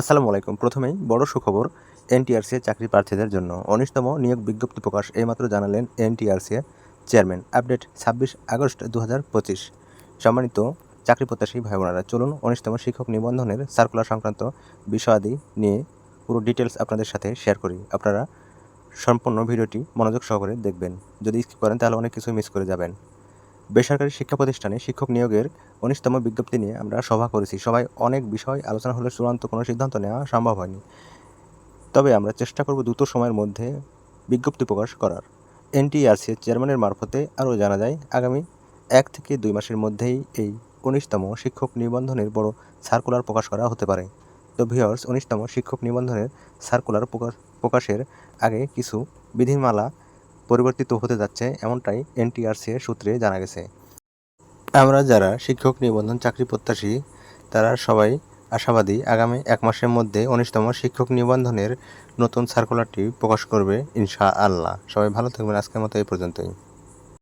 আসসালামু আলাইকুম। প্রথমেই বড় সুখবর, এনটিআরসি চাকরি প্রার্থীদের জন্য উনিশতম নিয়োগ বিজ্ঞপ্তি প্রকাশ এইমাত্র জানালেন এনটিআরসি চেয়ারম্যান। আপডেট ছাব্বিশ আগস্ট দু হাজার পঁচিশ। সম্মানিত চাকরি প্রত্যাশী ভাই বোনেরা চলুন উনিশতম শিক্ষক নিবন্ধনের সার্কুলার সংক্রান্ত বিষয়াদি নিয়ে পুরো ডিটেলস আপনাদের সাথে শেয়ার করি। আপনারা সম্পূর্ণ ভিডিওটি মনোযোগ সহকারে দেখবেন। যদি স্কিপ করেন তাহলে অনেক কিছু মিস করে যাবেন। বেসরকারি শিক্ষা প্রতিষ্ঠানে শিক্ষক নিয়োগের উনিশতম বিজ্ঞপ্তি নিয়ে আমরা সভা করেছি। সবাই অনেক বিষয় আলোচনা হলে চূড়ান্ত কোনো সিদ্ধান্ত নেওয়া সম্ভব হয়নি। তবে আমরা চেষ্টা করব দ্রুত সময়ের মধ্যে বিজ্ঞপ্তি প্রকাশ করার। এনটিআরসি চেয়ারম্যানের মারফতে, আরও জানা যায়, আগামী এক থেকে দুই মাসের মধ্যেই এই উনিশতম শিক্ষক নিবন্ধনের বড় সার্কুলার প্রকাশ করা হতে পারে। তো ভিওর্স উনিশতম শিক্ষক নিবন্ধনের সার্কুলার প্রকাশ, প্রকাশের আগে কিছু বিধিমালা পরিবর্তিত হতে যাচ্ছে এমনটাই এনটিআরসি সূত্রে জানা গেছে। আমরা যারা শিক্ষক নিবন্ধন চাকরি প্রত্যাশী, তারা সবাই আশাবাদী আগামী এক মাসের মধ্যে উনিশতম শিক্ষক নিবন্ধনের নতুন সার্কুলারটি প্রকাশ করবে ইনশা আল্লাহ সবাই ভালো থাকবেন, আজকের মতো এই পর্যন্তই।